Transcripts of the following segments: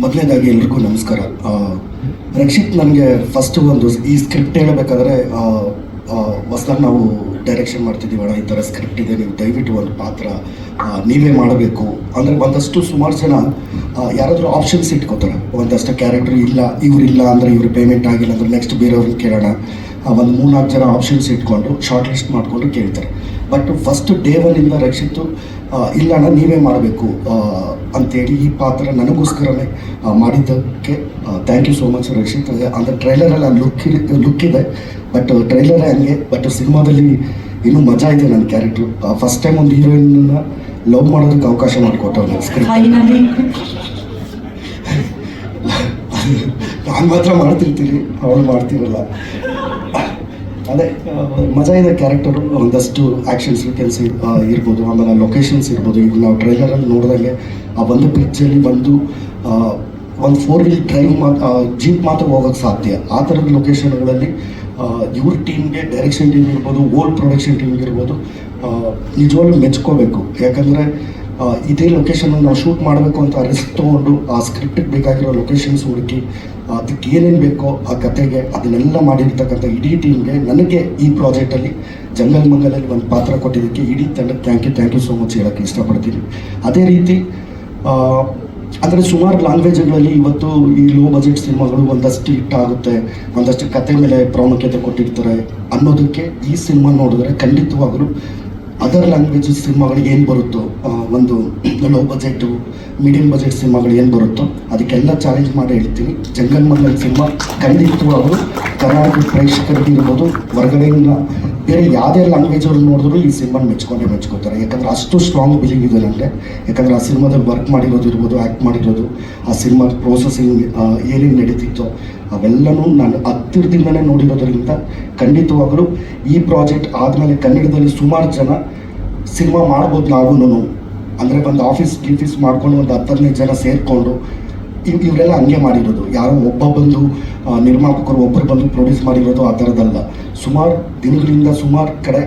ಮೊದಲನೇದಾಗಿ ಎಲ್ರಿಗೂ ನಮಸ್ಕಾರ. ರಕ್ಷಿತ್ ನನಗೆ ಫಸ್ಟ್ ಒಂದು ಈ ಸ್ಕ್ರಿಪ್ಟ್ ಹೇಳಬೇಕಾದ್ರೆ ಹೊಸದಾಗಿ ನಾವು ಡೈರೆಕ್ಷನ್ ಮಾಡ್ತಿದ್ದೀವಲ್ಲ, ಈ ಥರ ಸ್ಕ್ರಿಪ್ಟ್ ಇದೆ, ನೀವು ದಯವಿಟ್ಟು ಒಂದು ಪಾತ್ರ ನೀವೇ ಮಾಡಬೇಕು. ಅಂದರೆ ಒಂದಷ್ಟು ಸುಮಾರು ಜನ ಯಾರಾದರೂ ಆಪ್ಷನ್ಸ್ ಇಟ್ಕೋತಾರೆ. ಒಂದಷ್ಟು ಕ್ಯಾರೆಕ್ಟರ್ ಇಲ್ಲ ಇವ್ರಿಲ್ಲ ಅಂದರೆ ಇವ್ರ ಪೇಮೆಂಟ್ ಆಗಿಲ್ಲ ಅಂದರೆ ನೆಕ್ಸ್ಟ್ ಬೇರೆಯವ್ರಿಗೆ ಕೇಳೋಣ. ಒಂದು ಮೂರ್ನಾಲ್ಕು ಜನ ಆಪ್ಷನ್ಸ್ ಇಟ್ಕೊಂಡು ಶಾರ್ಟ್ ಲಿಸ್ಟ್ ಮಾಡಿಕೊಂಡು ಕೇಳ್ತಾರೆ. ಬಟ್ ಫಸ್ಟ್ ಡೇ ಒನ್ನಿಂದ ರಕ್ಷಿತ್ತು ಇಲ್ಲ ಅಣ್ಣ ನೀವೇ ಮಾಡಬೇಕು ಅಂತೇಳಿ ಈ ಪಾತ್ರ ನನಗೋಸ್ಕರನೇ ಮಾಡಿದ್ದಕ್ಕೆ thank you so much Rakshit ಅಂದರೆ ಟ್ರೈಲರಲ್ಲಿ ಆ ಲುಕ್ ಲುಕ್ ಇದೆ ಬಟ್ ಟ್ರೈಲರೇ ಹಂಗೆ ಬಟ್ ಸಿನಿಮಾದಲ್ಲಿ ಇನ್ನೂ ಮಜಾ ಇದೆ ನನ್ನ ಕ್ಯಾರೆಕ್ಟ್ರು ಫಸ್ಟ್ ಟೈಮ್ ಒಂದು ಹೀರೋಯಿನ್ನ ಲವ್ ಮಾಡೋದಕ್ಕೆ ಅವಕಾಶ ಮಾಡಿಕೊಟ್ಟವ್ರು ಸ್ಕ್ರಿಪ್ಟ್ ಫೈನಲಿ ನಾನು ಮಾತ್ರ ಮಾಡ್ತಿರ್ತೀನಿ ಅವಳು ಮಾಡ್ತಿರಲ್ಲ. ಅದೇ ಮಜಾ ಇದೆ ಕ್ಯಾರೆಕ್ಟರು ಒಂದಷ್ಟು ಆ್ಯಕ್ಷನ್ ಸೀಕ್ವೆನ್ಸ್ ಇರ್ಬೋದು. ಆಮೇಲೆ ಲೊಕೇಶನ್ಸ್ ಇರ್ಬೋದು. ಈಗ ನಾವು ಟ್ರೈಲರಲ್ಲಿ ನೋಡಿದಾಗೆ ಆ ಒಂದು ಪಿಕ್ಚಲ್ಲಿ ಬಂದು ಒಂದು ಫೋರ್ ವೀಲ್ ಡ್ರೈವ್ ಮಾತ್ರ ಜೀಪ್ ಮಾತ್ರ ಹೋಗೋಕ್ಕೆ ಸಾಧ್ಯ. ಆ ಥರದ ಲೊಕೇಶನ್ಗಳಲ್ಲಿ ಇವ್ರ ಟೀಮ್ಗೆ ಡೈರೆಕ್ಷನ್ ಟೀಮ್ ಇರ್ಬೋದು ಓಲ್ಡ್ ಪ್ರೊಡಕ್ಷನ್ ಟೀಮ್ಗೆ ಇರ್ಬೋದು ನಿಜವಾಗ್ಲೂ ಮೆಚ್ಕೋಬೇಕು. ಯಾಕಂದರೆ ಇದೇ ಲೊಕೇಶನ್ ನಾವು ಶೂಟ್ ಮಾಡಬೇಕು ಅಂತ ರಿಸ್ಕ್ ತೊಗೊಂಡು, ಆ ಸ್ಕ್ರಿಪ್ಟಿಗೆ ಬೇಕಾಗಿರೋ ಲೊಕೇಶನ್ಸ್ ಹುಡುಕಿ, ಅದಕ್ಕೆ ಏನೇನು ಬೇಕೋ ಆ ಕತೆಗೆ ಅದನ್ನೆಲ್ಲ ಮಾಡಿರ್ತಕ್ಕಂಥ ಇಡೀ ಟೀಮ್ಗೆ ನನಗೆ ಈ ಪ್ರಾಜೆಕ್ಟಲ್ಲಿ ಜಂಗಲ್ ಮಂಗಲಲ್ಲಿ ಒಂದು ಪಾತ್ರ ಕೊಟ್ಟಿದ್ದಕ್ಕೆ ಇಡೀ ತಂಡಕ್ಕೆ thank you thank you so much ಹೇಳೋಕ್ಕೆ ಇಷ್ಟಪಡ್ತೀನಿ. ಅದೇ ರೀತಿ ಅಂದರೆ ಸುಮಾರು ಲ್ಯಾಂಗ್ವೇಜ್ಗಳಲ್ಲಿ ಇವತ್ತು ಈ ಲೋ ಬಜೆಟ್ ಸಿನಿಮಾಗಳು ಒಂದಷ್ಟು ಹಿಟ್ ಆಗುತ್ತೆ, ಒಂದಷ್ಟು ಕತೆ ಮೇಲೆ ಪ್ರಾಮುಖ್ಯತೆ ಕೊಟ್ಟಿರ್ತಾರೆ ಅನ್ನೋದಕ್ಕೆ ಈ ಸಿನಿಮಾ ನೋಡಿದ್ರೆ ಖಂಡಿತವಾಗಲೂ ಅದರ್ ಲ್ಯಾಂಗ್ವೇಜ್ ಸಿನಿಮಾಗಳಿಗೆ ಏನು ಬರುತ್ತೋ ಒಂದು ಲೋ ಬಜೆಟ್ ಮೀಡಿಯಂ ಬಜೆಟ್ ಸಿನಿಮಾಗಳು ಏನು ಬರುತ್ತೋ ಅದಕ್ಕೆಲ್ಲ ಚಾಲೆಂಜ್ ಮಾಡಿ ಹೇಳ್ತೀನಿ. ಜಂಗಲ್ ಮಂಗಲ್ ಸಿನಿಮಾ ಅವರು ಕರ್ನಾಟಕ ಪ್ರೇಕ್ಷಕರಿಗೆ ಇರ್ಬೋದು, ಹೊರಗಡೆಯಿಂದ ಬೇರೆ ಯಾವುದೇ ಲ್ಯಾಂಗ್ವೇಜ್ ಅವ್ರು ನೋಡಿದ್ರು ಈ ಸಿನಿಮಾನ ಮೆಚ್ಕೊಂಡೇ ಮೆಚ್ಕೋತಾರೆ. ಯಾಕಂದ್ರೆ ಅಷ್ಟು ಸ್ಟ್ರಾಂಗ್ ಬಿಲೀವ್ ಇದೆ ನನಗೆ. ಯಾಕಂದ್ರೆ ಆ ಸಿನಿಮಾದಲ್ಲಿ ವರ್ಕ್ ಮಾಡಿರೋದು ಇರ್ಬೋದು ಆ್ಯಕ್ಟ್ ಮಾಡಿರೋದು, ಆ ಸಿನಿಮಾದ ಪ್ರೋಸೆಸಿಂಗ್ ಏನೇನು ನಡೀತಿತ್ತೋ ಅವೆಲ್ಲನೂ ನಾನು ಹತ್ತಿರದಿಂದಲೇ ನೋಡಿರೋದ್ರಿಂದ ಖಂಡಿತವಾಗಲೂ ಈ ಪ್ರಾಜೆಕ್ಟ್ ಆದಮೇಲೆ ಕನ್ನಡದಲ್ಲಿ ಸುಮಾರು ಜನ ಸಿನಿಮಾ ಮಾಡ್ಬೋದು ನಾವು ಅಂದರೆ ಒಂದು ಆಫೀಸ್ ಗೀಫೀಸ್ ಮಾಡ್ಕೊಂಡು ಒಂದು ಹತ್ತು ಹದಿನೈದು ಜನ ಸೇರಿಕೊಂಡು ಇವ್, ಇವರೆಲ್ಲ ಹಂಗೆ ಮಾಡಿರೋದು. ಯಾರೋ ಒಬ್ಬ ಬಂದು ನಿರ್ಮಾಪಕರು ಒಬ್ಬರು ಬಂದು ಪ್ರೊಡ್ಯೂಸ್ ಮಾಡಿರೋದು ಆ ಥರದ್ದಲ್ಲ ಸುಮಾರು ದಿನಗಳಿಂದ ಸುಮಾರು ಕಡೆ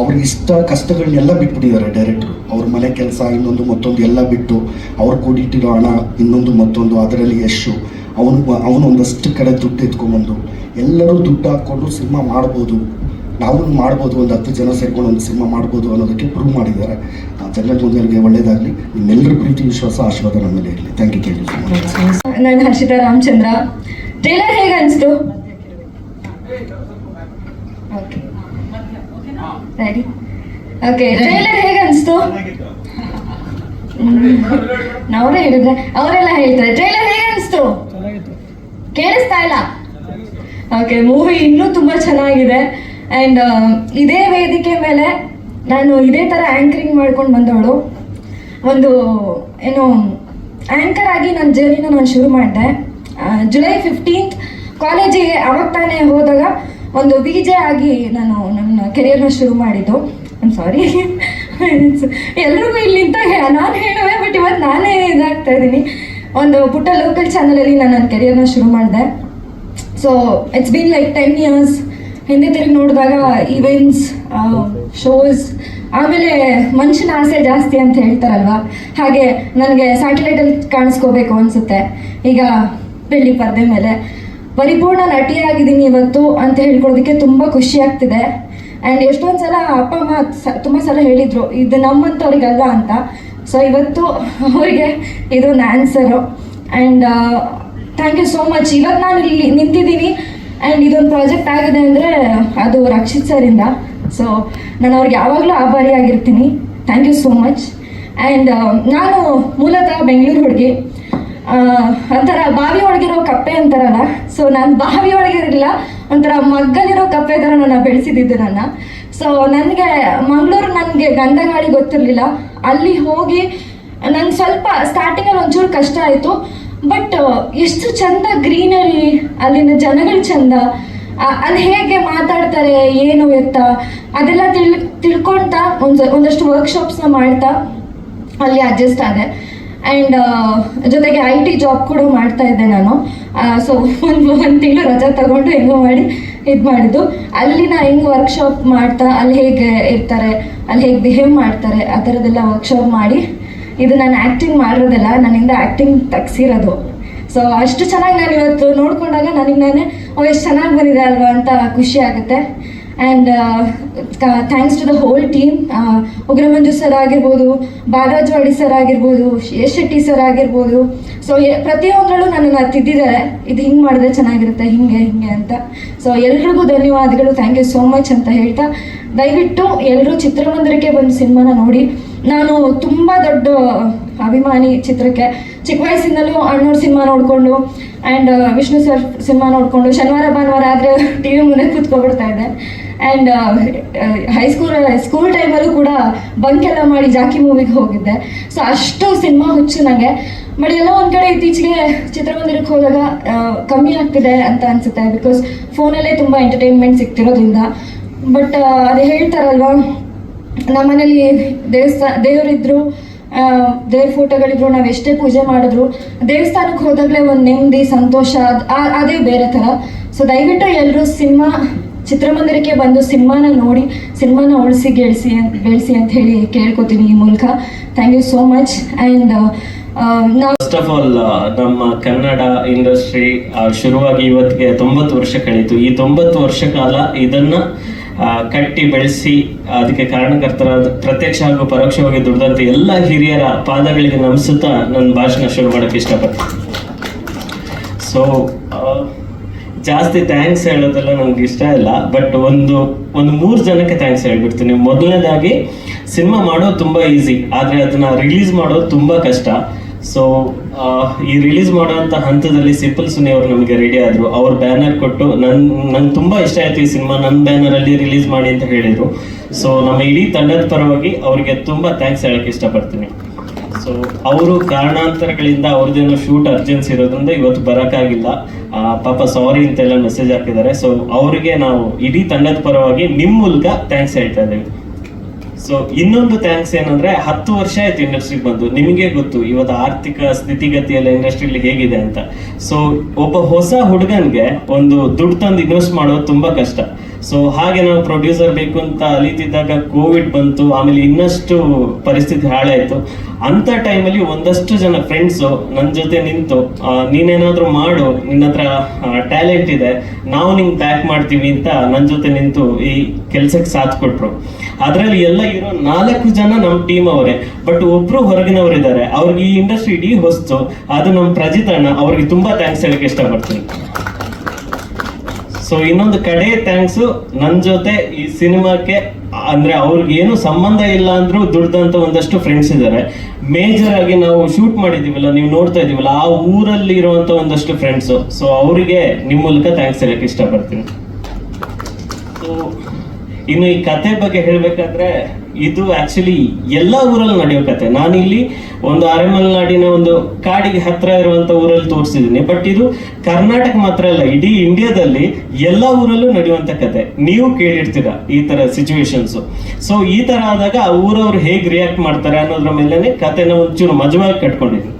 ಅವ್ರಿಗೆ ಇಷ್ಟ ಕಷ್ಟಗಳನ್ನೆಲ್ಲ ಬಿಟ್ಬಿಟ್ಟಿದ್ದಾರೆ ಡೈರೆಕ್ಟ್ರು ಅವ್ರ ಮನೆ ಕೆಲಸ ಇನ್ನೊಂದು ಮತ್ತೊಂದು ಎಲ್ಲ ಬಿಟ್ಟು ಅವ್ರು ಕೂಡಿಟ್ಟಿರೋ ಹಣ ಇನ್ನೊಂದು ಮತ್ತೊಂದು ಅದರಲ್ಲಿ ಯಶು. ಅವನು ಅವನು ಒಂದಷ್ಟು ಕಡೆ ದುಡ್ಡು ಎತ್ಕೊಂಡ್ಬಂದು ಎಲ್ಲರೂ ದುಡ್ಡು ಹಾಕ್ಕೊಂಡು ಸಿನಿಮಾ ಮಾಡ್ಬೋದು. ನಾವು ಮಾಡ್ಬೋದು ಒಂದು ಹತ್ತು ಜನ ಸೇರ್ಕೊಂಡು ಒಂದು ಸಿನಿಮಾ ಮಾಡ್ಬೋದು ಅನ್ನೋದಕ್ಕೆ ಪ್ರೂವ್ ಮಾಡಿದ್ದಾರೆ. ಆ ಜನರ ಮುಂದರಿಗೆ ಒಳ್ಳೇದಾಗಲಿ. ನಿಮ್ಮೆಲ್ಲರ ಪ್ರೀತಿ ವಿಶ್ವಾಸ ಆಶೀರ್ವಾದ ನಮ್ಮ ಮೇಲೆ ಇರಲಿ. Thank you thank you so much ನಾನು ಹರ್ಷಿತಾ ರಾಮಚಂದ್ರ. ಟ್ರೇಲರ್ ಹೇಗೆ ಅನಿಸ್ತು? ಓಕೆ ರೆಡಿ ಓಕೆ ಟ್ರೇಲರ್ ಹೇಗೆ ಅನಿಸ್ತು? ನಾವೇ ಹೇಳಿದ್ರೆ ಅವರೆಲ್ಲ ಹೇಳ್ತಾರೆ. ಟ್ರೇಲರ್ ಹೇಗೆ ಅನಿಸ್ತು? ಕೇಳಿಸ್ತಾ ಇಲ್ಲ. ಓಕೆ ಮೂವಿ ಇನ್ನೂ ತುಂಬಾ ಚೆನ್ನಾಗಿದೆ. ಆ್ಯಂಡ್ ಇದೇ ವೇದಿಕೆ ಮೇಲೆ ನಾನು ಇದೇ ಥರ ಆ್ಯಂಕರಿಂಗ್ ಮಾಡ್ಕೊಂಡು ಬಂದವಳು. ಒಂದು, ಏನು ಆ್ಯಂಕರ್ ಆಗಿ ನನ್ನ ಜರ್ನಿನ ನಾನು ಶುರು ಮಾಡಿದೆ. ಜುಲೈ ಫಿಫ್ಟೀನ್ತ್ ಕಾಲೇಜಿಗೆ ಅವಾಗ ತಾನೇ ಹೋದಾಗ ಒಂದು ವಿ ಜೆ ಆಗಿ ನಾನು ನನ್ನ ಕೆರಿಯರ್ನ ಶುರು ಮಾಡಿದ್ದು. ಐಮ್ ಸಾರಿ ಎಲ್ರಿಗೂ ಇಲ್ಲಿ ನಿಂತಾಗ ನಾನು ಹೇಳುವೆ ಬಟ್ ಇವತ್ತು ನಾನೇ ಇದಾಗ್ತಾ ಇದ್ದೀನಿ. ಒಂದು ಪುಟ್ಟ ಲೋಕಲ್ ಚಾನಲಲ್ಲಿ ನಾನು ನನ್ನ ಕೆರಿಯರ್ನ ಶುರು ಮಾಡಿದೆ. So it's been like ten years ಹಿಂದೆ ತಿರುಗಿ ನೋಡಿದಾಗ ಇವೆಂಟ್ಸ್ ಶೋಸ್ ಆಮೇಲೆ ಮನುಷ್ಯನ ಆಸೆ ಜಾಸ್ತಿ ಅಂತ ಹೇಳ್ತಾರಲ್ವಾ? ಹಾಗೆ ನನಗೆ ಸ್ಯಾಟಲೈಟಲ್ಲಿ ಕಾಣಿಸ್ಕೋಬೇಕು ಅನಿಸುತ್ತೆ. ಈಗ ಬೆಳ್ಳಿ ಪರದೆ ಮೇಲೆ. ಪರಿಪೂರ್ಣ ನಟಿಯಾಗಿದ್ದೀನಿ ಇವತ್ತು ಅಂತ ಹೇಳ್ಕೊಳೋದಕ್ಕೆ ತುಂಬ ಖುಷಿ ಆಗ್ತಿದೆ. ಆ್ಯಂಡ್ ಎಷ್ಟೊಂದು ಸಲ ಅಪ್ಪ, ಅಮ್ಮ ಸ- ತುಂಬ ಸಲ ಹೇಳಿದರು, ಇದು ನಮ್ಮಂಥವ್ರಿಗಲ್ಲ ಅಂತ. ಸೊ ಇವತ್ತು ಅವರಿಗೆ ಇದೊಂದು answer and thank you so much ಇವತ್ತು ನಾನು ಇಲ್ಲಿ ನಿಂತಿದ್ದೀನಿ. ಆ್ಯಂಡ್ ಇದೊಂದು ಪ್ರಾಜೆಕ್ಟ್ ಆಗಿದೆ ಅಂದರೆ ಅದು ರಕ್ಷಿತ್ ಸರಿಂದ ಸೊ ನಾನು ಅವ್ರಿಗೆ ಯಾವಾಗಲೂ ಆಭಾರಿಯಾಗಿರ್ತೀನಿ. Thank you so much and ನಾನು ಮೂಲತಃ ಬೆಂಗಳೂರು ಹುಡುಗಿ. ಒಂಥರ ಬಾವಿ ಒಳಗಿರೋ ಕಪ್ಪೆ ಅಂತಾರಲ್ಲ. ಸೊ ನಾನು ಬಾವಿ ಒಳಗಿರಲಿಲ್ಲ ಒಂಥರ ಮಗ್ಗಲಿರೋ ಕಪ್ಪೆ ಥರ ನಾನು ಬೆಳೆಸಿದ್ದು ನನ್ನ. ಸೊ ನನಗೆ ಮಂಗಳೂರು ನನಗೆ ಗಂಧಗಾಳಿ ಗೊತ್ತಿರಲಿಲ್ಲ. ಅಲ್ಲಿ ಹೋಗಿ ನಂಗೆ ಸ್ವಲ್ಪ ಸ್ಟಾರ್ಟಿಂಗಲ್ಲಿ ಒಂಚೂರು ಕಷ್ಟ ಆಯಿತು. ಬಟ್ ಎಷ್ಟು ಚಂದ ಗ್ರೀನರಿ, ಅಲ್ಲಿನ ಜನಗಳು ಚಂದ ಅಲ್ಲಿ ಹೇಗೆ ಮಾತಾಡ್ತಾರೆ, ಏನು ಎತ್ತ, ಅದೆಲ್ಲ ತಿಳ್ ತಿಳ್ಕೊಳ್ತಾ ಒಂದ್ ಒಂದಷ್ಟು ವರ್ಕ್ಶಾಪ್ಸ್ನ ಮಾಡ್ತಾ ಅಲ್ಲಿ ಅಡ್ಜಸ್ಟ್ ಆದೆ. ಆ್ಯಂಡ್ ಜೊತೆಗೆ ಐ ಟಿ ಜಾಬ್ ಕೂಡ ಮಾಡ್ತಾ ಇದ್ದೆ ನಾನು. ಸೊ ಒಂದು ಒಂದು ತಿಂಗಳು ರಜಾ ತಗೊಂಡು ಹೆಂಗೋ ಮಾಡಿ ಇದು ಮಾಡಿದ್ದು. ಅಲ್ಲಿ ನಾ ಹೆಂಗೆ ವರ್ಕ್ಶಾಪ್ ಮಾಡ್ತಾ, ಅಲ್ಲಿ ಹೇಗೆ ಇರ್ತಾರೆ, ಅಲ್ಲಿ ಹೇಗೆ ಬಿಹೇವ್ ಮಾಡ್ತಾರೆ, ಆ ಥರದ್ದೆಲ್ಲ ವರ್ಕ್ಶಾಪ್ ಮಾಡಿ ಇದು ನಾನು ಆ್ಯಕ್ಟಿಂಗ್ ಮಾಡಿರೋದಿಲ್ಲ ನನ್ನಿಂದ ಆ್ಯಕ್ಟಿಂಗ್ ತೆಗ್ಸಿರೋದು. ಸೊ ಅಷ್ಟು ಚೆನ್ನಾಗಿ ನಾನು ಇವತ್ತು ನೋಡ್ಕೊಂಡಾಗ ನನಗೆ ನಾನೇ, ಓ, ಎಷ್ಟು ಚೆನ್ನಾಗಿ ಬಂದಿದೆ ಅಲ್ವಾ ಅಂತ ಖುಷಿ ಆಗುತ್ತೆ. And thanks to the whole team Ugramanju sir ಆಗಿರ್ಬೋದು ಬಾಲರಾಜ್ ವಾಡಿ ಸರ್ ಆಗಿರ್ಬೋದು ಯಶ್ ಶೆಟ್ಟಿ ಸರ್ ಆಗಿರ್ಬೋದು. ಸೊ ಪ್ರತಿಯೊಂದರಲ್ಲೂ ನನ್ನನ್ನು ತಿದ್ದಿದ್ದಾರೆ. ಇದು ಹಿಂಗೆ ಮಾಡಿದ್ರೆ ಚೆನ್ನಾಗಿರುತ್ತೆ, ಹಿಂಗೆ ಹಿಂಗೆ ಅಂತ. ಸೊ ಎಲ್ರಿಗೂ ಧನ್ಯವಾದಗಳು. ಥ್ಯಾಂಕ್ ಯು ಸೋ ಮಚ್ ಅಂತ ಹೇಳ್ತಾ, ದಯವಿಟ್ಟು ಎಲ್ಲರೂ ಚಿತ್ರಮಂದಿರಕ್ಕೆ ಬಂದು ಸಿನಿಮಾನ ನೋಡಿ. ನಾನು ತುಂಬ ದೊಡ್ಡ ಅಭಿಮಾನಿ ಚಿತ್ರಕ್ಕೆ. ಚಿಕ್ಕ ವಯಸ್ಸಿನಲ್ಲೂ ಅಣ್ಣವ್ರ ಸಿನಿಮಾ ನೋಡಿಕೊಂಡು ಆ್ಯಂಡ್ ವಿಷ್ಣು ಸರ್ ಸಿನಿಮಾ ನೋಡಿಕೊಂಡು, ಶನಿವಾರ, ಭಾನುವಾರ ಆದರೆ ಟಿ ವಿ ಮುಂದೆ ಕೂತ್ಕೊಬಿಡ್ತಾ ಇದ್ದೆ. ಆ್ಯಂಡ್ ಹೈಸ್ಕೂಲ್ ಸ್ಕೂಲ್ ಟೈಮಲ್ಲೂ ಕೂಡ ಬಂಕ್ ಎಲ್ಲ ಮಾಡಿ ಜಾಕಿ ಮೂವಿಗೆ ಹೋಗಿದ್ದೆ. ಸೊ ಅಷ್ಟು ಸಿನಿಮಾ ಹುಚ್ಚು ನನಗೆ ಬಟ್ ಎಲ್ಲ ಒಂದು ಕಡೆ ಇತ್ತೀಚೆಗೆ ಚಿತ್ರಮಂದಿರಕ್ಕೆ ಹೋದಾಗ ಕಮ್ಮಿ ಆಗ್ತಿದೆ ಅಂತ ಅನಿಸುತ್ತೆ ಬಿಕಾಸ್ ಫೋನಲ್ಲೇ ತುಂಬ ಎಂಟರ್ಟೈನ್ಮೆಂಟ್ ಸಿಗ್ತಿರೋದ್ರಿಂದ. ಬಟ್ ಅದು ಹೇಳ್ತಾರಲ್ವಾ ನಮ್ಮನೇಲಿ ದೇವಸ್ಥಾನ ದೇವರಿದ್ರು ದೇವ್ರ ಫೋಟೋಗಳಿದ್ರು, ನಾವು ಎಷ್ಟೇ ಪೂಜೆ ಮಾಡಿದ್ರು ದೇವಸ್ಥಾನಕ್ಕೆ ಹೋದಾಗಲೇ ಒಂದು ನೆಮ್ಮದಿ, ಸಂತೋಷ, ಅದ್- ಬೇರೆ ಥರ. ಸೊ ದಯವಿಟ್ಟು ಎಲ್ಲರೂ ಸಿನಿಮಾ, ಚಿತ್ರಮಂದಿರಕ್ಕೆ ಬಂದು ಸಿನಿಮಾನ ನೋಡಿ, ಸಿನಿಮಾನ ಉಳಿಸಿ ಗೆಳಿಸಿ ಬೆಳೆಸಿ ಅಂತ ಹೇಳಿ ಕೇಳ್ಕೊತೀನಿ ಈ ಮೂಲಕ. ಥ್ಯಾಂಕ್ ಯು ಸೋ ಮಚ್ ನಾವು ಫಸ್ಟ್ ಆಫ್ ಆಲ್ ನಮ್ಮ ಕನ್ನಡ ಇಂಡಸ್ಟ್ರಿ ಶುರುವಾಗಿ ಇವತ್ತಿಗೆ ತೊಂಬತ್ತು ವರ್ಷ ಕಳೀತು. ಈ ತೊಂಬತ್ತು ವರ್ಷ ಕಾಲ ಇದನ್ನ ಕಟ್ಟಿ ಬೆಳೆಸಿ, ಅದಕ್ಕೆ ಕಾರಣಕರ್ತರಾದ ಪ್ರತ್ಯಕ್ಷ ಹಾಗೂ ಪರೋಕ್ಷವಾಗಿ ದುಡ್ದಂತ ಎಲ್ಲ ಹಿರಿಯರ ಪಾದಗಳಿಗೆ ನಮಿಸುತ್ತಾ ನನ್ನ ಭಾಷಣ ಶುರು ಮಾಡಕ್ಕೆ ಇಷ್ಟಪಡ್ತೀನಿ. ಸೊ ಜಾಸ್ತಿ ಥ್ಯಾಂಕ್ಸ್ ಹೇಳೋದೆಲ್ಲ ನನಗೆ ಇಷ್ಟ ಇಲ್ಲ ಬಟ್ ಒಂದು ಒಂದು ಮೂರು ಜನಕ್ಕೆ ಥ್ಯಾಂಕ್ಸ್ ಹೇಳ್ಬಿಡ್ತೀನಿ. ಮೊದಲನೇದಾಗಿ ಸಿನಿಮಾ ಮಾಡೋದು ತುಂಬ ಈಸಿ ಆದರೆ ಅದನ್ನ ರಿಲೀಸ್ ಮಾಡೋದು ತುಂಬ ಕಷ್ಟ. ಸೊ ಈ ರಿಲೀಸ್ ಮಾಡುವಂತ ಹಂತದಲ್ಲಿ ಸಿಂಪಲ್ ಸುನಿ ಅವರು ನಮಗೆ ರೆಡಿ ಆದ್ರು. ಅವ್ರ ಬ್ಯಾನರ್ ಕೊಟ್ಟು ನನ್, ನಂಗೆ ತುಂಬಾ ಇಷ್ಟ ಆಯ್ತು ಈ ಸಿನಿಮಾ ನನ್ನ ಬ್ಯಾನರ್ ಅಲ್ಲಿ ರಿಲೀಸ್ ಮಾಡಿ ಅಂತ ಹೇಳಿದರು. ಸೊ ನಮ್ಮ ಇಡೀ ತಂಡದ ಪರವಾಗಿ ಅವರಿಗೆ ತುಂಬಾ ಥ್ಯಾಂಕ್ಸ್ ಹೇಳಕ್ ಇಷ್ಟಪಡ್ತೀನಿ. ಸೊ ಅವರು ಕಾರಣಾಂತರಗಳಿಂದ ಅವ್ರದ್ದೇನೋ ಶೂಟ್ ಅರ್ಜೆನ್ಸಿ ಇರೋದ್ರಿಂದ ಇವತ್ತು ಬರೋಕ್ಕಾಗಿಲ್ಲ. ಪಾಪ ಸಾರಿ ಅಂತೆಲ್ಲ ಮೆಸೇಜ್ ಹಾಕಿದ್ದಾರೆ. ಸೊ ಅವರಿಗೆ ನಾವು ಇಡೀ ತಂಡದ ಪರವಾಗಿ ನಿಮ್ಮ ಮೂಲಕ ಥ್ಯಾಂಕ್ಸ್ ಹೇಳ್ತಾ ಇದ್ದೀವಿ. ಸೊ ಇನ್ನೊಂದು ಥ್ಯಾಂಕ್ಸ್ ಏನಂದ್ರೆ ಹತ್ತು ವರ್ಷ ಆಯ್ತು ಇಂಡಸ್ಟ್ರಿಗೆ ಬಂದು. ನಿಮಗೆ ಗೊತ್ತು, ಇವತ್ತು ಆರ್ಥಿಕ ಸ್ಥಿತಿಗತಿಯಲ್ಲಿ ಇಂಡಸ್ಟ್ರಿಲಿ ಹೇಗಿದೆ ಅಂತ. ಸೊ ಒಬ್ಬ ಹೊಸ ಹುಡುಗನ್ಗೆ ಒಂದು ದುಡ್ಡು ತಂದು ಇನ್ವೆಸ್ಟ್ ಮಾಡೋದು ತುಂಬಾ ಕಷ್ಟ. ಸೊ ಹಾಗೆ ನಾವು ಪ್ರೊಡ್ಯೂಸರ್ ಬೇಕು ಅಂತ ಅಲಿತಿದ್ದಾಗ ಕೋವಿಡ್ ಬಂತು, ಆಮೇಲೆ ಇನ್ನಷ್ಟು ಪರಿಸ್ಥಿತಿ ಹಾಳಾಯ್ತು. ಅಂತ ಟೈಮಲ್ಲಿ ಒಂದಷ್ಟು ಜನ ಫ್ರೆಂಡ್ಸು ನನ್ನ ಜೊತೆ ನಿಂತು ನೀನೇನಾದರೂ ನೀನೇನಾದ್ರೂ ಮಾಡು ನಿನ್ನ ಹತ್ರ ಟ್ಯಾಲೆಂಟ್ ಇದೆ, ನಾವು ನಿಂಗೆ ಬ್ಯಾಕ್ ಮಾಡ್ತೀವಿ ಅಂತ ನನ್ನ ಜೊತೆ ನಿಂತು ಈ ಕೆಲ್ಸಕ್ಕೆ ಸಾಥ್ ಕೊಟ್ರು. ಅದರಲ್ಲಿ ಎಲ್ಲ ಇರೋ ನಾಲ್ಕು ಜನ ನಮ್ಮ ಟೀಮ್ ಅವರೇ ಬಟ್ ಒಬ್ರು ಹೊರಗಿನವರಿದ್ದಾರೆ ಅವ್ರಿಗೆ ಈ ಇಂಡಸ್ಟ್ರಿ ಇಡೀ ಹೊಸ್ತು. ಅದು ನಮ್ಮ ಪ್ರಜಿತ್ ಅಣ್ಣ, ಅವ್ರಿಗೆ ತುಂಬಾ ಥ್ಯಾಂಕ್ಸ್ ಹೇಳಕ್ಕೆ ಇಷ್ಟಪಡ್ತೀನಿ. ಸೊ ಇನ್ನೊಂದು ಕಡೆ ಥ್ಯಾಂಕ್ಸ್ ನನ್ನ ಜೊತೆ ಈ ಸಿನಿಮಾಕ್ಕೆ, ಅಂದ್ರೆ ಅವ್ರಿಗೆ ಏನು ಸಂಬಂಧ ಇಲ್ಲ ಅಂದ್ರು ದುಡ್ದಂತ ಒಂದಷ್ಟು ಫ್ರೆಂಡ್ಸ್ ಇದ್ದಾರೆ ಮೇಜರ್ ಆಗಿ ನಾವು ಶೂಟ್ ಮಾಡಿದೀವಲ್ಲ, ನೀವು ನೋಡ್ತಾ ಇದೀವಲ್ಲ, ಆ ಊರಲ್ಲಿ ಇರುವಂತ ಒಂದಷ್ಟು ಫ್ರೆಂಡ್ಸ್ ಸೊ ಅವರಿಗೆ ನಿಮ್ಮ ಮೂಲಕ ಥ್ಯಾಂಕ್ಸ್ ಹೇಳಕ್ಕೆ ಇಷ್ಟಪಡ್ತೀನಿ. ಸೊ ಇನ್ನು ಈ ಕತೆ ಬಗ್ಗೆ ಹೇಳ್ಬೇಕಾದ್ರೆ ಇದು ಆಕ್ಚುಲಿ ಎಲ್ಲ ಊರಲ್ಲಿ ನಡೆಯೋ ಕತೆ. ಇಲ್ಲಿ ಒಂದು ಅರೆಮಲೆನಾಡಿನ ಒಂದು ಕಾಡಿಗೆ ಹತ್ರ ಇರುವಂತ ಊರಲ್ಲಿ ತೋರಿಸಿದ್ದೀನಿ. ಬಟ್ ಇದು ಕರ್ನಾಟಕ ಮಾತ್ರ ಅಲ್ಲ, ಇಡೀ ಇಂಡಿಯಾದಲ್ಲಿ ಎಲ್ಲ ಊರಲ್ಲೂ ನಡೆಯುವಂತ ಕತೆ. ನೀವು ಕೇಳಿರ್ತೀರ ಈ ತರ ಸಿಚುವೇಶನ್ಸ್ ಸೊ ಈ ತರ ಆದಾಗ ಆ ಊರವ್ರು ಹೇಗ್ ರಿಯಾಕ್ಟ್ ಮಾಡ್ತಾರೆ ಅನ್ನೋದ್ರ ಮೇಲೆ ಕತೆನ ಒಂಚೂರು ಮಜವಾಗಿ ಕಟ್ಕೊಂಡಿದ್ದೀನಿ.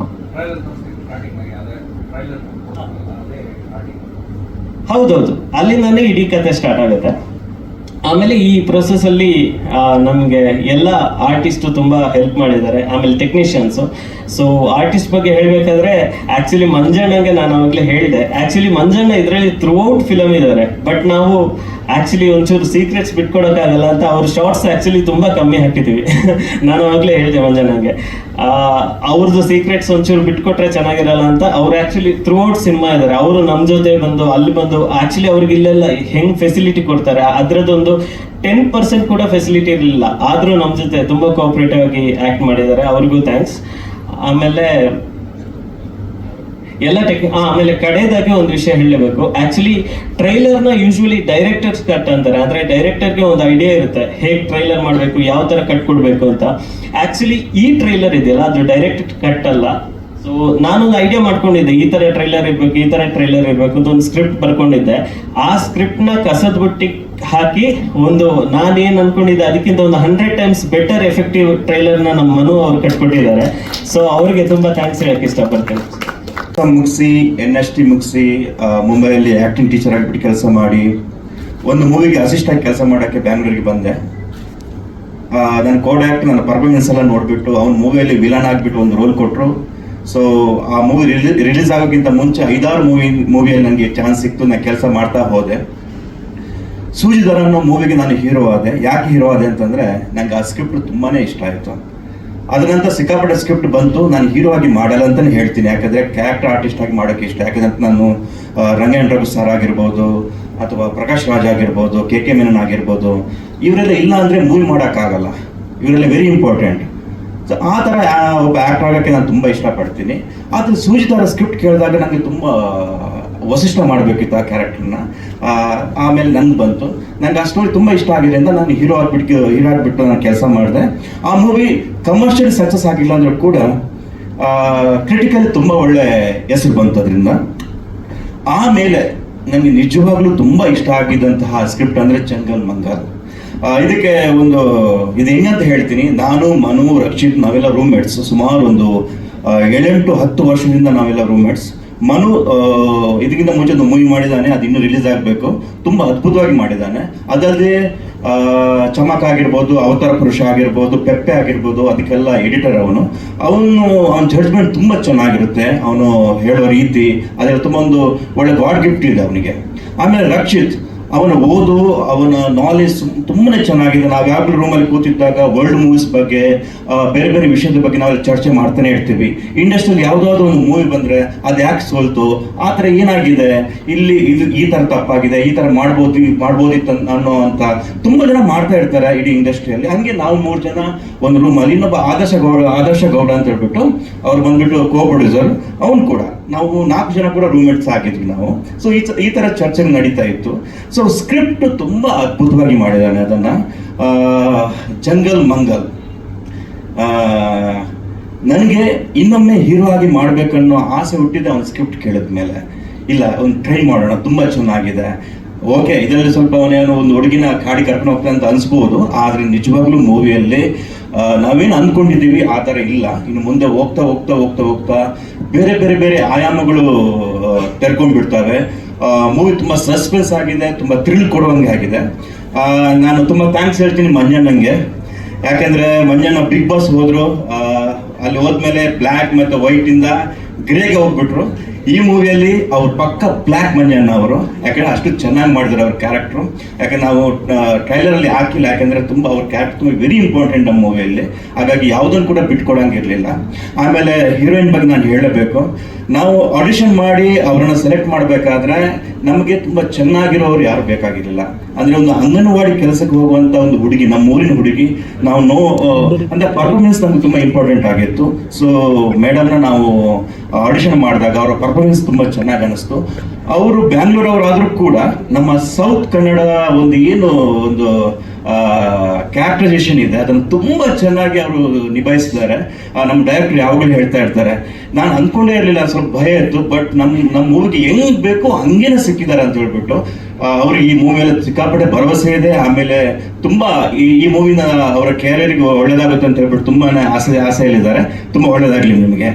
ಹೌದೌದು. ಅಲ್ಲಿಂದಾನೇ ಇಡೀ ಕತೆ ಸ್ಟಾರ್ಟ್ ಆಗುತ್ತೆ. ಆಮೇಲೆ ಈ ಪ್ರೊಸೆಸ್ ಅಲ್ಲಿ ನಮ್ಗೆ ಎಲ್ಲ ಆರ್ಟಿಸ್ಟ್ ತುಂಬಾ ಹೆಲ್ಪ್ ಮಾಡಿದ್ದಾರೆ. ಆಮೇಲೆ ಟೆಕ್ನಿಷಿಯನ್ಸ್ ಸೊ ಆರ್ಟಿಸ್ಟ್ ಬಗ್ಗೆ ಹೇಳಬೇಕಾದ್ರೆ ಆಕ್ಚುಲಿ ಮಂಜಣ್ಣಗೆ ನಾನು ಅವಾಗಲೇ ಹೇಳಿದೆ. ಆಕ್ಚುಲಿ ಮಂಜಣ್ಣ ಇದರಲ್ಲಿ ಥ್ರೂ ಔಟ್ ಫಿಲಮ್ ಇದ್ದಾರೆ ಬಟ್ ನಾವು ಆಕ್ಚುಲಿ ಒಂಚೂರು ಸೀಕ್ರೆಟ್ಸ್ ಬಿಟ್ಕೊಡೋಕ್ಕಾಗಲ್ಲ ಅಂತ ಅವ್ರ ಶಾರ್ಟ್ಸ್ ಆಕ್ಚುಲಿ ತುಂಬಾ ಕಮ್ಮಿ ಹಾಕಿದ್ದೀವಿ ನಾನು ಅವಾಗಲೇ ಹೇಳಿದೆ ಮಂಜಣ್ಣಗೆ. ಅವ್ರದ್ದು ಸೀಕ್ರೆಟ್ಸ್ ಒಂಚೂರು ಬಿಟ್ಕೊಟ್ರೆ ಚೆನ್ನಾಗಿರಲ್ಲ ಅಂತ ಅವ್ರು ಆಕ್ಚುಲಿ ಥ್ರೂ ಔಟ್ ಸಿನಿಮಾ ಇದ್ದಾರೆ ಅವರು ನಮ್ಮ ಜೊತೆ ಬಂದು, ಅಲ್ಲಿ ಬಂದು ಆಕ್ಚುಲಿ ಅವ್ರಿಗೆ ಇಲ್ಲೆಲ್ಲ ಹೆಂಗ್ ಫೆಸಿಲಿಟಿ ಕೊಡ್ತಾರೆ? ಅದರದ್ದೊಂದು ಟೆನ್ ಪರ್ಸೆಂಟ್ ಕೂಡ ಫೆಸಿಲಿಟಿ ಇರಲಿಲ್ಲ. ಆದ್ರೂ ನಮ್ಮ ಜೊತೆ ತುಂಬಾ ಕೋಆಪರೇಟಿವ್ ಆಗಿ ಆಕ್ಟ್ ಮಾಡಿದ್ದಾರೆ. ಅವ್ರಿಗೂ ಥ್ಯಾಂಕ್ಸ್ ಆಮೇಲೆ ಎಲ್ಲ ಟೆಕ್ ಆಮೇಲೆ ಕಡೆಯದಾಗಿ ಒಂದು ವಿಷಯ ಹೇಳಲೇಬೇಕು. ಆಕ್ಚುಲಿ ಟ್ರೈಲರ್ನ ಯೂಶುವಲಿ ಡೈರೆಕ್ಟರ್ಸ್ ಕಟ್ ಅಂತಾರೆ. ಅಂದ್ರೆ ಡೈರೆಕ್ಟರ್ಗೆ ಒಂದು ಐಡಿಯಾ ಇರುತ್ತೆ. ಹೇಗೆ ಟ್ರೈಲರ್ ಮಾಡಬೇಕು, ಯಾವ ತರ ಕಟ್ ಕೊಡಬೇಕು ಅಂತ. ಆಕ್ಚುಲಿ ಈ ಟ್ರೈಲರ್ ಇದೆಯಲ್ಲ, ಅದು ಡೈರೆಕ್ಟ್ ಕಟ್ ಅಲ್ಲ. ಸೊ ನಾನೊಂದು ಐಡಿಯಾ ಮಾಡ್ಕೊಂಡಿದ್ದೆ. ಈ ತರ ಟ್ರೈಲರ್ ಇರ್ಬೇಕು, ಈ ತರ ಟ್ರೈಲರ್ ಇರ್ಬೇಕು ಅಂತ ಒಂದು ಸ್ಕ್ರಿಪ್ಟ್ ಬರ್ಕೊಂಡಿದ್ದೆ. ಆ ಸ್ಕ್ರಿಪ್ಟ್ನ ಕಸದ ಬುಟ್ಟಿ ಹಾಕಿ ಒಂದು, ನಾನೇನು ಅನ್ಕೊಂಡಿದ್ದೆ, ಅದಕ್ಕಿಂತ ಒಂದು ಹಂಡ್ರೆಡ್ ಟೈಮ್ಸ್ ಬೆಟರ್ ಎಫೆಕ್ಟಿವ್ ಟ್ರೈಲರ್ನ ನಮ್ಮ ಮನು ಅವ್ರು ಕಟ್ಕೊಟ್ಟಿದ್ದಾರೆ ಸೊ ಅವರಿಗೆ ತುಂಬಾ ಥ್ಯಾಂಕ್ಸ್ ಹೇಳಕ್ಕೆ ಇಷ್ಟಪಡ್ತೇನೆ. ಮುಗಿಸಿ ಎನ್ ಎಸ್ ಟಿ ಮುಗಿಸಿ ಮುಂಬೈಯಲ್ಲಿ ಆ್ಯಕ್ಟಿಂಗ್ ಟೀಚರ್ ಆಗಿಬಿಟ್ಟು ಕೆಲಸ ಮಾಡಿ, ಒಂದು ಮೂವಿಗೆ ಅಸಿಸ್ಟ್ ಆಗಿ ಕೆಲಸ ಮಾಡೋಕ್ಕೆ ಬ್ಯಾಂಗ್ಳೂರಿಗೆ ಬಂದೆ. ನನ್ನ ಕೋಡ್ ಆ್ಯಕ್ಟ್ ನನ್ನ ಪರ್ಫಾರ್ಮೆನ್ಸ್ ಎಲ್ಲ ನೋಡಿಬಿಟ್ಟು, ಅವ್ನ ಮೂವಿಯಲ್ಲಿ ವಿಲನ್ ಆಗಿಬಿಟ್ಟು ಒಂದು ರೋಲ್ ಕೊಟ್ಟರು ಸೊ ಆ ಮೂವಿ ರಿಲೀಸ್ ಆಗೋಕ್ಕಿಂತ ಮುಂಚೆ ಐದಾರು ಮೂವಿ ಮೂವಿಯಲ್ಲಿ ನನಗೆ ಚಾನ್ಸ್ ಸಿಕ್ತು, ನಾನು ಕೆಲಸ ಮಾಡ್ತಾ ಹೋದೆ. ಸೂಜಿದರ ಅನ್ನೋ ಮೂವಿಗೆ ನಾನು ಹೀರೋ ಆದೆ. ಯಾಕೆ ಹೀರೋ ಆದೆ ಅಂತಂದ್ರೆ ನಂಗೆ ಆ ಸ್ಕ್ರಿಪ್ಟ್ ತುಂಬಾನೇ ಇಷ್ಟ ಆಯಿತು. ಅದ್ರ ಸಿಕ್ಕಾಪಟ್ಟೆ ಸ್ಕ್ರಿಪ್ಟ್ ಬಂತು. ನಾನು ಹೀರೋ ಆಗಿ ಮಾಡಲ್ಲ ಅಂತಲೇ ಹೇಳ್ತೀನಿ. ಯಾಕಂದ್ರೆ ಕ್ಯಾರೆಕ್ಟರ್ ಆರ್ಟಿಸ್ಟ್ ಆಗಿ ಮಾಡೋಕೆ ಇಷ್ಟ. ಯಾಕಂದ್ರೆ ನಾನು ರಂಗೇನ್ ರಘು ಸರ್ ಆಗಿರ್ಬೋದು ಅಥವಾ ಪ್ರಕಾಶ್ ರಾಜ್ ಆಗಿರ್ಬೋದು ಕೆ ಕೆ ಮೆನನ್ ಆಗಿರ್ಬೋದು, ಇವರೆಲ್ಲ ಇಲ್ಲ ಅಂದರೆ ಮೂವಿ ಮಾಡೋಕ್ಕಾಗಲ್ಲ. ಇವರೆಲ್ಲ ವೆರಿ ಇಂಪಾರ್ಟೆಂಟ್ ಸೊ ಆ ಥರ ಒಬ್ಬ ಆ್ಯಕ್ಟರ್ ಆಗೋಕ್ಕೆ ನಾನು ತುಂಬ ಇಷ್ಟಪಡ್ತೀನಿ. ಆದರೆ ಸೂಜಿತಾರ ಸ್ಕ್ರಿಪ್ಟ್ ಕೇಳಿದಾಗ ನನಗೆ ತುಂಬ ವಸಿಷ್ಠ ಮಾಡಬೇಕಿತ್ತು ಆ ಕ್ಯಾರೆಕ್ಟರ್ನ ಆಮೇಲೆ ನಂಗೆ ಬಂತು. ನನಗೆ ಆ ಸ್ಟೋರಿ ತುಂಬ ಇಷ್ಟ ಅಂತ ನಾನು ಹೀರೋ ಆಗ್ಬಿಟ್ಟು ಹೀರೋ ಆಗ್ಬಿಟ್ಟು ನಾನು ಕೆಲಸ ಮಾಡಿದೆ. ಆ ಮೂವಿ ಕಮರ್ಷಿಯಲ್ ಸಕ್ಸಸ್ ಆಗಿಲ್ಲ ಅಂದರೂ ಕೂಡ ಕ್ರಿಟಿಕಲ್ ತುಂಬ ಒಳ್ಳೆ ಹೆಸರು ಬಂತು ಅದರಿಂದ. ಆಮೇಲೆ ನನಗೆ ನಿಜವಾಗ್ಲೂ ತುಂಬ ಇಷ್ಟ ಆಗಿದ್ದಂತಹ ಸ್ಕ್ರಿಪ್ಟ್ ಅಂದರೆ ಚಂಗಲ್ ಮಂಗಲ್. ಇದಕ್ಕೆ ಒಂದು ಇದು ಹೆಂಗಂತ ಹೇಳ್ತೀನಿ. ನಾನು, ಮನು, ರಕ್ಷಿತ್ ನಾವೆಲ್ಲ ರೂಮ್ಮೇಟ್ಸ್ ಸುಮಾರು ಒಂದು ಏಳೆಂಟು ಹತ್ತು ವರ್ಷದಿಂದ ನಾವೆಲ್ಲ ರೂಮ್ಮೇಟ್ಸ್ ಮನು ಇದಕ್ಕಿಂತ ಮುಂಚೆ ಒಂದು ಮೂವಿ ಮಾಡಿದ್ದಾನೆ ಅದು ಇನ್ನೂ ರಿಲೀಸ್ ಆಗಬೇಕು. ತುಂಬ ಅದ್ಭುತವಾಗಿ ಮಾಡಿದ್ದಾನೆ ಅದಲ್ಲದೆ ಚಮಕ್ ಆಗಿರ್ಬೋದು, ಅವತಾರ ಪುರುಷ ಆಗಿರ್ಬೋದು, ಪೆಪ್ಪೆ ಆಗಿರ್ಬೋದು, ಅದಕ್ಕೆಲ್ಲ ಎಡಿಟರ್ ಅವನು. ಅವನು, ಅವನ ಜಡ್ಜ್ಮೆಂಟ್ ತುಂಬ ಚೆನ್ನಾಗಿರುತ್ತೆ. ಅವನು ಹೇಳೋ ರೀತಿ, ಅದೆಲ್ಲ ತುಂಬ ಒಂದು ಒಳ್ಳೆ ಗಾಡ್ ಗಿಫ್ಟ್ ಇದೆ ಅವನಿಗೆ. ಆಮೇಲೆ ರಕ್ಷಿತ್. ಅವನ ಓದು, ಅವನ ನಾಲೆಜ್ ತುಂಬಾ ಚೆನ್ನಾಗಿದೆ. ನಾವು ಯಾವಾಗಲೂ ರೂಮಲ್ಲಿ ಕೂತಿದ್ದಾಗ ವರ್ಲ್ಡ್ ಮೂವೀಸ್ ಬಗ್ಗೆ ಬೇರೆ ಬೇರೆ ವಿಷಯದ ಬಗ್ಗೆ ನಾವು ಚರ್ಚೆ ಮಾಡ್ತಾನೆ ಇರ್ತೀವಿ. ಇಂಡಸ್ಟ್ರಿಯಲ್ಲಿ ಯಾವುದಾದ್ರು ಒಂದು ಮೂವಿ ಬಂದ್ರೆ ಅದು ಯಾಕೆ ಸೋಲ್ತು? ಆ ಥರ ಏನಾಗಿದೆ? ಇಲ್ಲಿ ಇದು ಈ ಥರ ತಪ್ಪಾಗಿದೆ, ಈ ಥರ ಮಾಡ್ಬೋದು, ಮಾಡ್ಬೋದಿತ್ತು ಅನ್ನೋ ಅಂತ ತುಂಬ ಜನ ಮಾಡ್ತಾ ಇರ್ತಾರೆ ಇಡೀ ಇಂಡಸ್ಟ್ರಿಯಲ್ಲಿ ಹಂಗೆ ನಾವು ಮೂರು ಜನ ಒಂದು ರೂಮಲ್ಲಿ ಇನ್ನೊಬ್ಬ ಆದರ್ಶ ಗೌಡ ಆದರ್ಶ ಗೌಡ ಅಂತ ಹೇಳ್ಬಿಟ್ಟು ಅವ್ರು ಬಂದ್ಬಿಟ್ಟು ಕೋ ಪ್ರೊಡ್ಯೂಸರ್ ಅವನು ಕೂಡ. ನಾವು ನಾಲ್ಕು ಜನ ಕೂಡ ರೂಮ್ಮೇಟ್ಸ್ ಆಗಿದ್ವಿ ನಾವು. ಸೊ ಈ ಈ ಥರ ಚರ್ಚೆ ನಡೀತಾ ಇತ್ತು. ಸೊ ಸ್ಕ್ರಿಪ್ಟ್ ತುಂಬ ಅದ್ಭುತವಾಗಿ ಮಾಡಿದ್ದಾನೆ ಅದನ್ನು. ಜಂಗಲ್ ಮಂಗಲ್. ನನಗೆ ಇನ್ನೊಮ್ಮೆ ಹೀರೋ ಆಗಿ ಮಾಡಬೇಕನ್ನೋ ಆಸೆ ಹುಟ್ಟಿದೆ ಅವ್ನು ಸ್ಕ್ರಿಪ್ಟ್ ಕೇಳಿದ ಮೇಲೆ ಇಲ್ಲ, ಒಂದು ಟ್ರೈ ಮಾಡೋಣ, ತುಂಬ ಚೆನ್ನಾಗಿದೆ. ಓಕೆ ಇದರಲ್ಲಿ ಸ್ವಲ್ಪ ಅವನೇನೋ ಒಂದು ಹುಡುಗಿನ ಕಾಡಿ ಕರ್ಕೊಂಡು ಹೋಗ್ತಾನೆ ಅಂತ ಅನಿಸ್ಬೋದು. ಆದರೆ ನಿಜವಾಗ್ಲೂ ಮೂವಿಯಲ್ಲಿ ನಾವೇನು ಅಂದ್ಕೊಂಡಿದ್ದೀವಿ ಆ ಥರ ಇಲ್ಲ. ಇನ್ನು ಮುಂದೆ ಹೋಗ್ತಾ ಹೋಗ್ತಾ ಹೋಗ್ತಾ ಹೋಗ್ತಾ ಬೇರೆ ಬೇರೆ ಬೇರೆ ಆಯಾಮಗಳು ತೆರ್ಕೊಂಡ್ಬಿಡ್ತವೆ. ಮೂವಿ ತುಂಬ ಸಸ್ಪೆನ್ಸ್ ಆಗಿದೆ, ತುಂಬ ಥ್ರಿಲ್ ಕೊಡುವಂಗೆ ಆಗಿದೆ. ನಾನು ತುಂಬ ಥ್ಯಾಂಕ್ಸ್ ಹೇಳ್ತೀನಿ ಮಂಜಣ್ಣಂಗೆ ಯಾಕಂದ್ರೆ ಮಂಜಣ್ಣ ಬಿಗ್ ಬಾಸ್ ಹೋದ್ರು. ಅಲ್ಲಿ ಹೋದ್ಮೇಲೆ ಬ್ಲ್ಯಾಕ್ ಮತ್ತೆ ವೈಟಿಂದ ಗ್ರೇಗೆ ಹೋಗ್ಬಿಟ್ರು. ಈ ಮೂವಿಯಲ್ಲಿ ಅವ್ರ ಪಕ್ಕ ಬ್ಲ್ಯಾಕ್ ಮಂಜಣ್ಣ ಅವರು, ಯಾಕಂದ್ರೆ ಅಷ್ಟು ಚೆನ್ನಾಗಿ ಮಾಡಿದ್ರು ಅವ್ರ ಕ್ಯಾರೆಕ್ಟ್ರು ಯಾಕಂದ್ರೆ ನಾವು ಟ್ರೈಲರ್ ಅಲ್ಲಿ ಹಾಕಿಲ್ಲ, ಯಾಕಂದ್ರೆ ತುಂಬಾ ಅವ್ರ ಕ್ಯಾರೆಕ್ಟರ್ ತುಂಬ ವೆರಿ ಇಂಪಾರ್ಟೆಂಟ್ ನಮ್ಮ ಮೂವಿಯಲ್ಲಿ. ಹಾಗಾಗಿ ಯಾವುದನ್ನು ಕೂಡ ಬಿಟ್ಕೊಡಂಗಿರ್ಲಿಲ್ಲ. ಆಮೇಲೆ ಹೀರೋಯಿನ್ ಬಗ್ಗೆ ನಾನು ಹೇಳಬೇಕು. ನಾವು ಆಡಿಷನ್ ಮಾಡಿ ಅವರನ್ನು ಸೆಲೆಕ್ಟ್ ಮಾಡಬೇಕಾದ್ರೆ ನಮಗೆ ತುಂಬಾ ಚೆನ್ನಾಗಿರೋರು ಯಾರು ಬೇಕಾಗಿರಲಿಲ್ಲ. ಅಂದ್ರೆ ಒಂದು ಅಂಗನವಾಡಿ ಕೆಲಸಕ್ಕೆ ಹೋಗುವಂತ ಒಂದು ಹುಡುಗಿ, ನಮ್ಮ ಊರಿನ ಹುಡುಗಿ, ನಾವು ನೋ ಅಂದ್ರೆ ಪರ್ಫಾರ್ಮೆನ್ಸ್ ನಮ್ಗೆ ತುಂಬಾ ಇಂಪಾರ್ಟೆಂಟ್ ಆಗಿತ್ತು. ಸೊ ಮೇಡಮ್ನ ನಾವು ಆಡಿಷನ್ ಮಾಡಿದಾಗ ಅವರ ಪರ್ಫಾರ್ಮೆನ್ಸ್ ತುಂಬಾ ಚೆನ್ನಾಗಿ ಅನಿಸ್ತು. ಅವರು ಬ್ಯಾಂಗ್ಳೂರವರಾದ್ರೂ ಕೂಡ ನಮ್ಮ ಸೌತ್ ಕನ್ನಡ ಒಂದು ಏನು ಒಂದು ಕ್ಯಾರೆಕ್ಟರೈಸೇಷನ್ ಇದೆ, ಅದನ್ನು ತುಂಬ ಚೆನ್ನಾಗಿ ಅವರು ನಿಭಾಯಿಸಿದ್ದಾರೆ. ನಮ್ಮ ಡೈರೆಕ್ಟರ್ ಯಾವಾಗಲೂ ಹೇಳ್ತಾ ಇರ್ತಾರೆ, ನಾನು ಅಂದ್ಕೊಂಡೇ ಇರಲಿಲ್ಲ, ಸ್ವಲ್ಪ ಭಯ ಇತ್ತು ಬಟ್ ನಮ್ಮ ನಮ್ಮ ಮೂವಿಗೆ ಹೆಂಗ್ ಬೇಕೋ ಹಂಗೇನೆ ಸಿಕ್ಕಿದ್ದಾರೆ ಅಂತ ಹೇಳ್ಬಿಟ್ಟು ಅವರು ಈ ಮೂವಿಯಲ್ಲಿ ಸಿಕ್ಕಾಪಟ್ಟೆ ಭರವಸೆ ಇದೆ, ಆಮೇಲೆ ತುಂಬ ಈ ಈ ಮೂವಿನ ಅವರ ಕ್ಯಾರಿಯರ್ಗೆ ಒಳ್ಳೇದಾಗುತ್ತೆ ಅಂತ ಹೇಳ್ಬಿಟ್ಟು ತುಂಬಾ ಆಸೆ, ಆಸೆಯಲ್ಲಿದ್ದಾರೆ. ತುಂಬ ಒಳ್ಳೇದಾಗ್ಲಿ ನಿಮಗೆ.